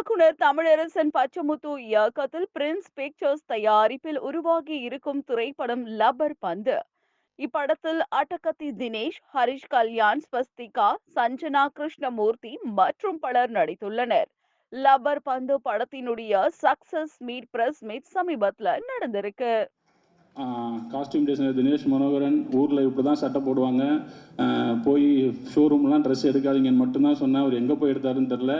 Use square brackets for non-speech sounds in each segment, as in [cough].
இயக்குனர் தமிழரசன் பச்சமுத்து இயக்கத்தில் Prince pictures தயாரிப்பில் உருவாகி இருக்கும் திரைப்படம் லப்பர் பந்து. இப்படத்தில் அட்டகத்தி தினேஷ் ஹரிஷ் கல்யாண் ஸ்வஸ்திகா சஞ்சனா கிருஷ்ணமூர்த்தி மற்றும் பலர் நடித்துள்ளனர். லப்பர் பந்து படத்தினுடைய சக்சஸ் மீட் பிரஸ் மீட் சமீபத்துல நடந்திருக்கு. காஸ்டியூம் டிசைனர் தினேஷ் மனோகரன் ஊரில் இப்படி தான் சட்டை போடுவாங்க. போய் ஷோரூம்லாம் ட்ரெஸ் எடுக்காதீங்கன்னு மட்டும்தான் சொன்னேன். அவர் எங்கே போய் எடுத்தாருன்னு தெரில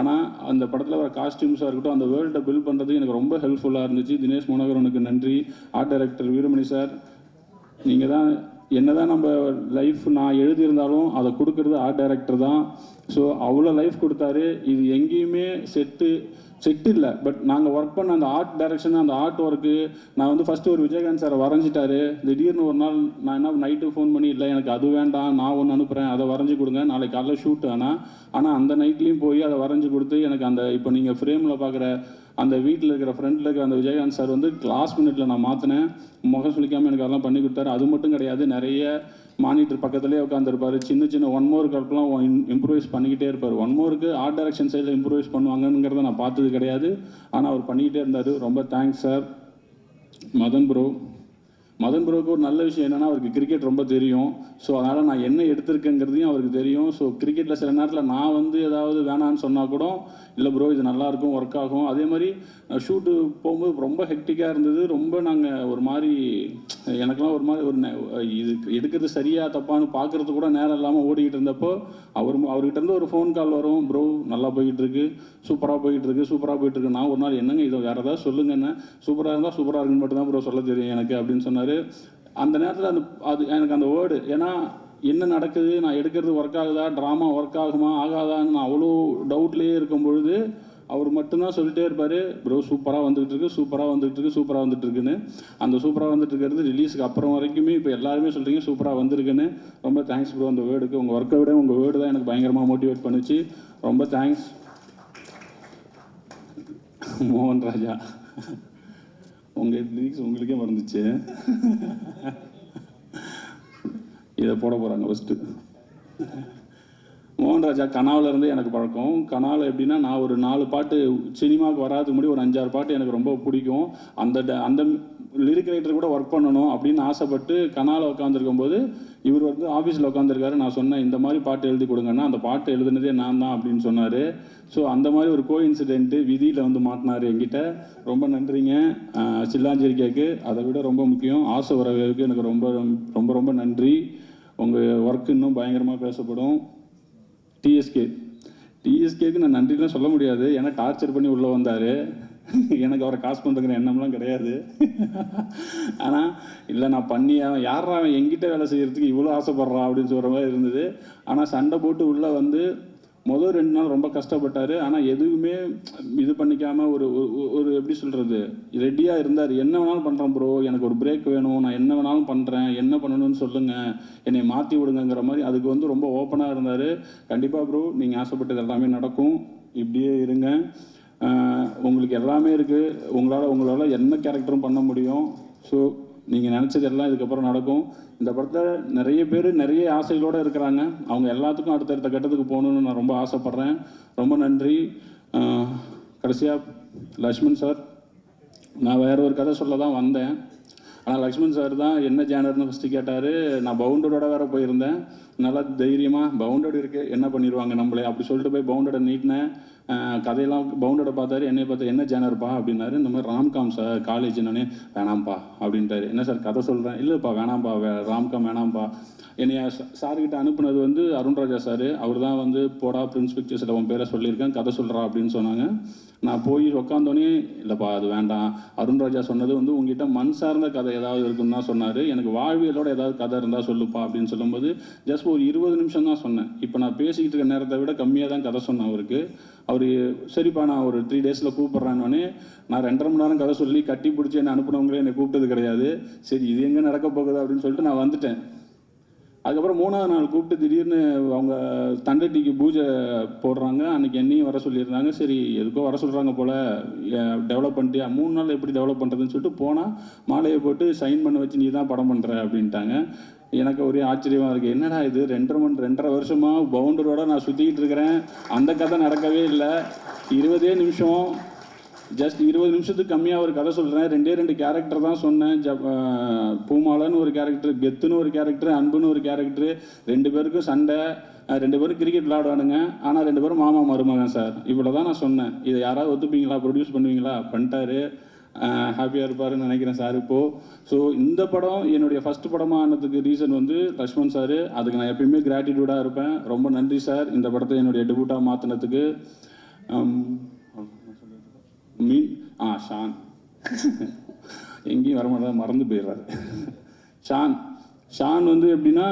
ஆனால் அந்த படத்தில் வர காஸ்டியூம்ஸாக இருக்கட்டும் அந்த வேர்ல்டை பில்ட் பண்ணுறது எனக்கு ரொம்ப ஹெல்ப்ஃபுல்லாக இருந்துச்சு. தினேஷ் மனோகரனுக்கு நன்றி. ஆர்ட் டைரக்டர் வீரமணி சார் நீங்கள் தான் என்னதான் நம்ம லைஃப் நான் எழுதியிருந்தாலும் அதை கொடுக்கறது ஆர்ட் டைரக்டர் தான். ஸோ அவ்வளோ லைஃப் கொடுத்தாரு. இது எங்கேயுமே செட்டு செட் இல்லை. பட் நாங்கள் ஒர்க் பண்ண அந்த ஆர்ட் டைரக்ஷன் அந்த ஆர்ட் ஒர்க்கு நான் வந்து ஃபஸ்ட்டு ஒரு விஜயகாந்த் சார் வரைஞ்சிட்டாரு. திடீர்னு ஒரு நாள் நான் என்ன நைட்டு ஃபோன் பண்ணி இல்லை எனக்கு அது வேண்டாம் நான் ஒன்று அனுப்புகிறேன் அதை வரைஞ்சி கொடுங்க. நாளைக்கு காலைல ஷூட் ஆனால் ஆனால் அந்த நைட்லேயும் போய் அதை வரைஞ்சி கொடுத்து எனக்கு அந்த இப்போ நீங்கள் ஃப்ரேமில் பார்க்குற அந்த வீட்டில் இருக்கிற ஃப்ரெண்டில் இருக்கிற அந்த விஜயகாந்த் சார் வந்து லாஸ்ட் மினிட்ல நான் மாற்றினேன் முகம் சுழிக்காமல் எனக்கு அதெல்லாம் பண்ணி கொடுத்தாரு. அது மட்டும் கிடையாது நிறைய மானிட்டர் பக்கத்துலேயே உட்காந்துருப்பார் சின்ன சின்ன ஒன் மோர் கல்ப்லாம் இம்ப்ரூவைஸ் பண்ணிக்கிட்டே இருப்பார். ஒன் மோருக்கு ஆர்ட் டைரக்ஷன் சைடில் இம்ப்ரூவைஸ் பண்ணுவாங்கங்கிறத நான் பார்த்தது கிடையாது. ஆனால் அவர் பண்ணிக்கிட்டே இருந்தார். ரொம்ப thanks sir Madan bro Madan ப்ரோக்கு ஒரு நல்ல விஷயம் என்னென்னா அவருக்கு கிரிக்கெட் ரொம்ப தெரியும். ஸோ அதனால் நான் என்ன எடுத்திருக்கேங்கிறதையும் அவருக்கு தெரியும். ஸோ கிரிக்கெட்டில் சில நேரத்தில் நான் வந்து ஏதாவது வேணான்னு சொன்னால் கூட இல்லை ப்ரோ இது நல்லாயிருக்கும் ஒர்க் ஆகும். அதே மாதிரி ஷூட்டு போகும்போது ரொம்ப ஹெக்டிக்காக இருந்தது. ரொம்ப நாங்கள் ஒரு மாதிரி எனக்கெல்லாம் ஒரு மாதிரி ஒரு நெ- இது எடுக்கிறது சரியாக தப்பான்னு பார்க்குறது கூட நேரம் இல்லாமல் ஓடிக்கிட்டு இருந்தப்போ அவர் அவர்கிட்ட இருந்து ஒரு ஃபோன் கால் வரும். ப்ரோ நல்லா போயிட்டுருக்கு. சூப்பராக போயிட்டுருக்கு சூப்பராக போயிட்டுருக்கு. நான் ஒரு நாள் என்னங்க இதை? வேறு ஏதாவது சொல்லுங்கன்னு. சூப்பராக இருந்தால் சூப்பராக இருக்குன்னு மட்டும் தான் ப்ரோ சொல்ல தெரியும் எனக்கு அப்படின்னு சொன்னார். அந்த நேரத்தில் அந்த அது எனக்கு அந்த வேர்டு ஏன்னா என்ன நடக்குது நான் எடுக்கிறது ஒர்க் ஆகுதா ட்ராமா ஒர்க் ஆகுமா ஆகாதான்னு நான் அவ்வளோ டவுட்லேயே இருக்கும் பொழுது அவர் மட்டும்தான் சொல்லிட்டே இருப்பார் ப்ரோ சூப்பராக வந்துகிட்டு இருக்கு சூப்பராக வந்துகிட்டு இருக்கு சூப்பராக வந்துட்டு இருக்குன்னு. அந்த சூப்பராக வந்துட்டு இருக்கிறது அப்புறம் வரைக்குமே இப்போ எல்லாருமே சொல்கிறீங்க சூப்பராக வந்திருக்குன்னு. ரொம்ப தேங்க்ஸ் ப்ரோ அந்த வேர்டுக்கு உங்கள் ஒர்க்கை விட உங்கள் வேர்டு தான் எனக்கு பயங்கரமாக மோட்டிவேட் பண்ணுச்சு. ரொம்ப தேங்க்ஸ் மோகன் ராஜா. உங்கள் லிரிக்ஸ் உங்களுக்கே மறந்துச்சு. இதை போட போகிறாங்க ஃபஸ்ட்டு மோகன்ராஜா கனாவில் இருந்து எனக்கு பழக்கம். கனாவில் எப்படின்னா நான் ஒரு நாலு பாட்டு சினிமாவுக்கு வராதுக்கு முன்னாடி ஒரு அஞ்சாறு பாட்டு எனக்கு ரொம்ப பிடிக்கும். அந்த ட- அந்த லிரிக் ரைட்டர் கூட ஒர்க் பண்ணணும் அப்படின்னு ஆசைப்பட்டு கனால உட்காந்துருக்கும் போது இவர் வந்து ஆஃபீஸில் உட்காந்துருக்காரு நான் சொன்னேன் இந்த மாதிரி பாட்டு எழுதி கொடுங்கன்னா அந்த பாட்டு எழுதுனதே நான் தான் அப்படின்னு சொன்னார். ஸோ அந்த மாதிரி ஒரு கோ இன்சிடென்ட்டு விதியில் வந்து மாட்டினார் என்கிட்ட. ரொம்ப நன்றிங்க. ஆஹ் அதை விட ரொம்ப முக்கியம். ஆசை உறவுக்கு எனக்கு ரொம்ப ரொம்ப ரொம்ப நன்றி. உங்கள் ஒர்க் இன்னும் பயங்கரமாக பேசப்படும். டிஎஸ்கே டிஎஸ்கேக்கு நான் நன்றிலாம் சொல்ல முடியாது. ஏன்னா டார்ச்சர் பண்ணி உள்ளே வந்தார். எனக்கு அவரை காசு பண்ணுறங்கிற எண்ணம்லாம் கிடையாது. ஆனால் இல்லை நான் பண்ணி அவன் யாரா அவன் எங்கிட்ட வேலை செய்கிறதுக்கு இவ்வளோ ஆசைப்படுறான் அப்படின்னு சொல்கிற மாதிரி இருந்தது. ஆனால் சண்டை போட்டு உள்ளே வந்து முதல் ரெண்டு நாள் ரொம்ப கஷ்டப்பட்டார். ஆனால் எதுவுமே இது பண்ணிக்காமல் ஒரு ஒரு- எப்படி சொல்கிறது ரெடியாக இருந்தார். என்ன வேணாலும் பண்ணுறேன் ப்ரோ எனக்கு ஒரு பிரேக் வேணும். நான் என்ன வேணாலும் பண்ணுறேன் என்ன பண்ணணும்னு சொல்லுங்கள் என்னை மாற்றி விடுங்கங்கிற மாதிரி அதுக்கு வந்து ரொம்ப ஓப்பனாக இருந்தார். கண்டிப்பாக ப்ரோ நீங்கள் ஆசைப்பட்டது எல்லாமே நடக்கும். இப்படியே இருங்க. உங்களுக்கு எல்லாமே இருக்குது உங்களால் உங்களால் என்ன கேரக்டரும் பண்ண முடியும்? ஸோ நீங்கள் நினச்சது எல்லாம் இதுக்கப்புறம் நடக்கும். இந்த படத்தில் நிறைய பேர் நிறைய ஆசைகளோடு இருக்கிறாங்க. அவங்க எல்லாத்துக்கும் அடுத்தடுத்த கட்டத்துக்கு போகணுன்னு நான் ரொம்ப ஆசைப்பட்றேன். ரொம்ப நன்றி. கடைசியாக லக்ஷ்மண் சார் நான் வேற ஒரு கதை சொல்ல தான் வந்தேன். ஆனால் லக்ஷ்மண் சார் தான் என்ன ஜேனர்னு ஃபஸ்ட்டு கேட்டார். நான் பவுண்டரோட வேறு போயிருந்தேன். நல்லா தைரியமாக பவுண்டட் இருக்குது என்ன பண்ணிடுவாங்க நம்மளே? அப்படி சொல்லிட்டு போய் பவுண்டடை நீட்டினேன் கதையெல்லாம் பவுண்டடை பார்த்தாரு. என்னை பார்த்து என்ன ஜேனர்ப்பா? அப்படின்னாரு. இந்த மாதிரி ராம்காம் சார் காலேஜ் நானே வேணாம்ப்பா அப்படின்ட்டாரு. என்ன சார் கதை சொல்கிறேன் இல்லைப்பா வேணாம்ப்பா வே ராம்காம் வேணாம்ப்பா. என்னைய சார்கிட்ட அனுப்புனது வந்து அருண்ராஜா சார் அவர் தான் வந்து போடா பிரின்ஸ் பிக்சர்ஸில் உன் பேரை சொல்லியிருக்கேன். கதை சொல்கிறா அப்படின்னு சொன்னாங்க. நான் போய் உட்காந்தோடனே இல்லைப்பா அது வேண்டாம். அருண்ராஜா சொன்னது வந்து உங்ககிட்ட மண் சார்ந்த கதை ஏதாவது இருக்குன்னு தான் சொன்னார். எனக்கு வாழ்வியலோட ஏதாவது கதை இருந்தால் சொல்லுப்பா அப்படின்னு சொல்லும்போது ஜஸ்ட் ஒரு இருபது நிமிஷம் தான் சொன்னேன். இப்போ நான் பேசிக்கிட்டு இருக்க நேரத்தை விட கம்மியாக தான் கதை சொன்னேன் அவருக்கு. அவர் சரிப்பா நான் ஒரு த்ரீ டேஸில் கூப்பிட்றேன்னொடனே நான் ரெண்டரை மணி நேரம் கதை சொல்லி கட்டி பிடிச்சி என்னை அனுப்புனவங்களே என்னை கூப்பிட்டது கிடையாது. சரி இது எங்கே நடக்க போகுது அப்படின்னு சொல்லிட்டு நான் வந்துட்டேன். அதுக்கப்புறம் மூணாவது நாள் கூப்பிட்டு திடீர்னு அவங்க தண்டட்டிக்கு பூஜை போடுறாங்க. அன்றைக்கி என்னையும் வர சொல்லியிருந்தாங்க. சரி எதுக்கோ வர சொல்கிறாங்க போல் டெவலப் பண்ணிட்டு மூணு நாள் எப்படி டெவலப் பண்ணுறதுன்னு சொல்லிட்டு போனால் மாலையை போட்டு சைன் பண்ண வச்சு நீ தான் படம் பண்ணுற அப்படின்ட்டாங்க. எனக்கு ஒரே ஆச்சரியமாக இருக்குது என்னடா இது? ரெண்டரை மணி ரெண்டரை வருஷமாக பவுண்டரோட நான் சுற்றிக்கிட்டு இருக்கிறேன். அந்த கதை நடக்கவே இல்லை. இருபதே நிமிஷம். ஜஸ்ட் இருபது நிமிஷத்துக்கு கம்மியாக ஒரு கதை சொல்கிறேன் ரெண்டே ரெண்டு கேரக்டர் தான் சொன்னேன். ஜப் பூமாலன்னு ஒரு கேரக்டர் கெத்துன்னு ஒரு கேரக்டர் அன்புன்னு ஒரு கேரக்டர் ரெண்டு பேருக்கும் சண்டை. ரெண்டு பேரும் கிரிக்கெட் விளாடுவானுங்க ஆனால் ரெண்டு பேரும் மாமா மருமகன் சார். இவ்வளோ தான் நான் சொன்னேன். இதை யாராவது ஒத்துப்பீங்களா? ப்ரொடியூஸ் பண்ணுவீங்களா? பண்ணிட்டாரு. ஹாப்பியாக இருப்பாருன்னு நினைக்கிறேன் சார் இப்போது ஸோ இந்த படம் என்னுடைய ஃபஸ்ட் படமாக ஆனதுக்கு ரீசன் வந்து லக்ஷ்மண் சார் அதுக்கு நான் எப்பயுமே கிராட்டிடியூடாக இருப்பேன். ரொம்ப நன்றி சார் இந்த படத்தை என்னுடைய டெபுட்டாக மாற்றினதுக்கு மீன் ஆ ஷான். [laughs] எங்கேயும் வரமாட்டா மறந்து போயிடுறாரு. ஷான் ஷான் வந்து எப்படின்னா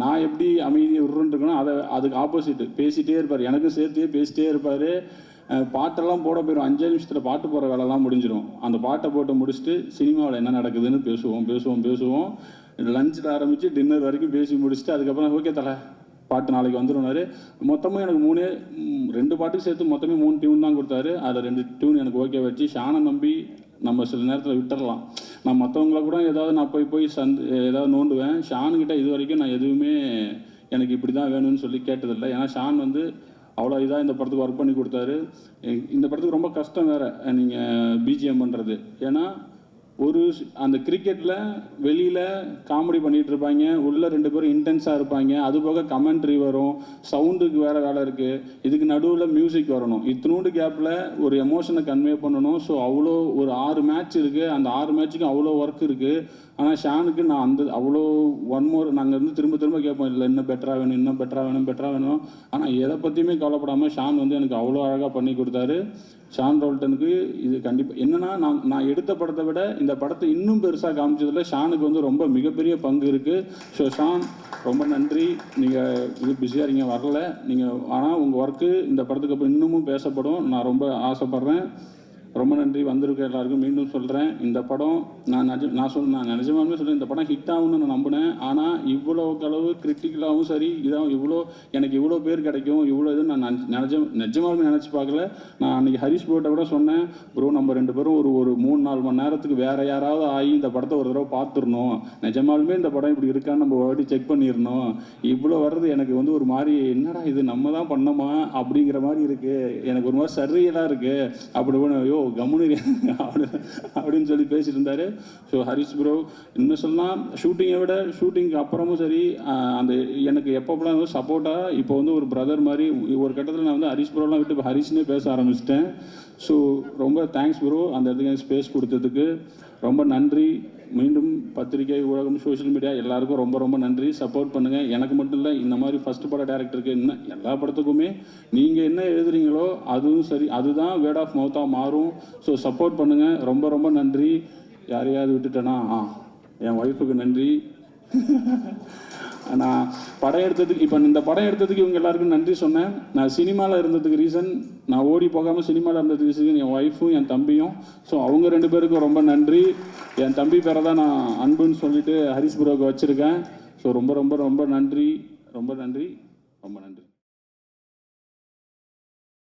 நான் எப்படி அமைதியை விட்றேன்னு இருக்கணும் அதை அதுக்கு ஆப்போசிட் பேசிகிட்டே இருப்பார். எனக்கும் சேர்த்தே பேசிட்டே இருப்பார். பாட்டெல்லாம் போட போயிடும் அஞ்சு நிமிஷத்தில் பாட்டு போகிற வேலைலாம் முடிஞ்சிடும் அந்த பாட்டை போட்டு முடிச்சுட்டு சினிமாவில் என்ன நடக்குதுன்னு பேசுவோம் பேசுவோம் பேசுவோம். லஞ்சில் ஆரம்பித்து டின்னர் வரைக்கும் பேசி முடிச்சுட்டு அதுக்கப்புறம் ஓகே தலை பாட்டு நாளைக்கு வந்துடும்னாரு மொத்தமாக எனக்கு மூணு ரெண்டு பாட்டுக்கு சேர்த்து மொத்தமே மூணு டியூன் தான் கொடுத்தாரு. அதில் ரெண்டு டியூன் எனக்கு ஓகே வச்சு ஷானை நம்பி நம்ம சில நேரத்தில் விட்டுறலாம். நான் மற்றவங்கள கூட ஏதாவது நான் போய் போய் சந்த் ஏதாவது நோண்டுவேன். ஷானுக்கிட்ட இது வரைக்கும் நான் எதுவுமே எனக்கு இப்படி தான் வேணும்னு சொல்லி கேட்டதில்லை. ஏன்னா ஷான் வந்து அவ்வளோ இதாக இந்த படத்துக்கு ஒர்க் பண்ணி கொடுத்தாரு. இந்த படத்துக்கு ரொம்ப கஷ்டம் வேறு நீங்கள் பிஜிஎம் பண்ணுறது ஏன்னா ஒரு அந்த கிரிக்கெட்டில் வெளியில் காமெடி பண்ணிகிட்டு இருப்பாங்க. உள்ளே ரெண்டு பேரும் இன்டென்ஸாக இருப்பாங்க. அது போக கமெண்ட்ரி வரும். சவுண்டுக்கு வேறு வேலை இருக்குது இதுக்கு நடுவில் மியூசிக் வரணும். இத்தினூண்டு கேப்பில் ஒரு எமோஷனை கன்வே பண்ணணும். ஸோ அவ்வளோ ஒரு ஆறு மேட்ச் இருக்குது அந்த ஆறு மேட்ச்சுக்கும் அவ்வளோ ஒர்க் இருக்குது ஆனால் ஷானுக்கு நான் அந்த அவ்வளோ ஒன் மோர் நாங்கள் வந்து திரும்ப திரும்ப கேட்போம். இல்லை இன்னும் பெட்டராக வேணும் இன்னும் பெட்டராக வேணும் பெட்டராக வேணும். ஆனால் எதை பற்றியுமே கவலைப்படாமல் ஷான் வந்து எனக்கு அவ்வளோ அழகாக பண்ணி கொடுத்தாரு. ஷான் ரோல்டனுக்கு இது கண்டிப்பாக என்னென்னா நான் நான் எடுத்த படத்தை விட இந்த படத்தை இன்னும் பெருசாக காமிச்சதில் ஷானுக்கு வந்து ரொம்ப மிகப்பெரிய பங்கு இருக்குது ஸோ ஷான் ரொம்ப நன்றி. நீங்கள் இது பிஸியாக இருங்க வரல. நீங்கள் ஆனால் உங்கள் ஒர்க்கு இந்த படத்துக்கு அப்புறம் இன்னமும் பேசப்படும். நான் ரொம்ப ஆசைப்பட்றேன். ரொம்ப நன்றி வந்திருக்க எல்லாருக்கும். மீண்டும் சொல்கிறேன் இந்த படம் நான் நிஜ நான் சொல் நான் நிஜமாலுமே சொல்கிறேன் இந்த படம் ஹிட் ஆகும்னு நான் நம்பினேன். ஆனால் இவ்வளோ அளவு கிரிட்டிக்கலாகவும் சரி இதாகவும் இவ்வளோ எனக்கு இவ்வளோ பேர் கிடைக்கும் இவ்வளோ இது நான் நஞ்ச- நிஜமாலுமே நினச்சி பார்க்கல. நான் அன்றைக்கி ஹரிஷ் ப்ரோட்ட கூட சொன்னேன் ப்ரோ நம்ம ரெண்டு பேரும் ஒரு ஒரு மூணு நாலு மணி நேரத்துக்கு வேறு யாராவது ஆகி இந்த படத்தை ஒரு தடவை பார்த்துடணும். நிஜமாலுமே இந்த படம் இப்படி இருக்கான்னு நம்ம ஒரு வாட்டி செக் பண்ணிடணும். இவ்வளோ வர்றது எனக்கு வந்து ஒரு மாதிரி என்னடா இது நம்ம தான் பண்ணோமா? அப்படிங்கிற மாதிரி இருக்குது எனக்கு ஒரு மாதிரி சரியலாக இருக்குது அப்படி ஐயோ கம்முனு இரு அப்படின்னு சொல்லி பேசிட்டு இருந்தாரு. ஸோ ஹரிஷ் ப்ரோ இன்னும் சொல்லலாம் ஷூட்டிங்கை விட ஷூட்டிங்க்கு அப்புறமும் சரி அந்த எனக்கு எப்போப்பெல்லாம் வந்து சப்போர்ட்டாக இப்போ வந்து ஒரு பிரதர் மாதிரி ஒரு கட்டத்தில் நான் வந்து ஹரிஷ் ப்ரோலாம் விட்டு இப்போ ஹரிஷ்னே பேச ஆரம்பிச்சிட்டேன். ஸோ ரொம்ப தேங்க்ஸ் ப்ரோ அந்த இடத்துக்கு ஸ்பேஸ் கொடுத்ததுக்கு. ரொம்ப நன்றி. மீண்டும் பத்திரிகை ஊடகம் சோஷியல் மீடியா எல்லாருக்கும் ரொம்ப ரொம்ப நன்றி. சப்போர்ட் பண்ணுங்கள் எனக்கு மட்டும் இல்லை இந்த மாதிரி ஃபஸ்ட் பட டேரக்டருக்கு என்ன எல்லா படத்துக்குமே நீங்கள் என்ன எழுதுறீங்களோ அதுவும் சரி அதுதான் வேர்ட் ஆஃப் மவுத்தாக மாறும். ஸோ சப்போர்ட் பண்ணுங்கள் ரொம்ப ரொம்ப நன்றி. யாரையாவது விட்டுட்டேனா? ஆ என் ஒய்ஃபுக்கு நன்றி. [laughs] நான் படம் எடுத்ததுக்கு இப்போ இந்த படம் எடுத்ததுக்கு இவங்க எல்லாருக்கும் நன்றி சொன்னேன். நான் சினிமாவில் இருந்ததுக்கு ரீசன் நான் ஓடி போகாமல் சினிமாவில் இருந்ததுக்கு ரீசன் என் ஒய்ஃபும் என் தம்பியும். ஸோ அவங்க ரெண்டு பேருக்கும் ரொம்ப நன்றி. என் தம்பி பேரை தான் நான் அன்புன்னு சொல்லிட்டு ஹரிஷ் புரோக்கு வச்சுருக்கேன். ஸோ ரொம்ப ரொம்ப ரொம்ப நன்றி. ரொம்ப நன்றி. ரொம்ப நன்றி.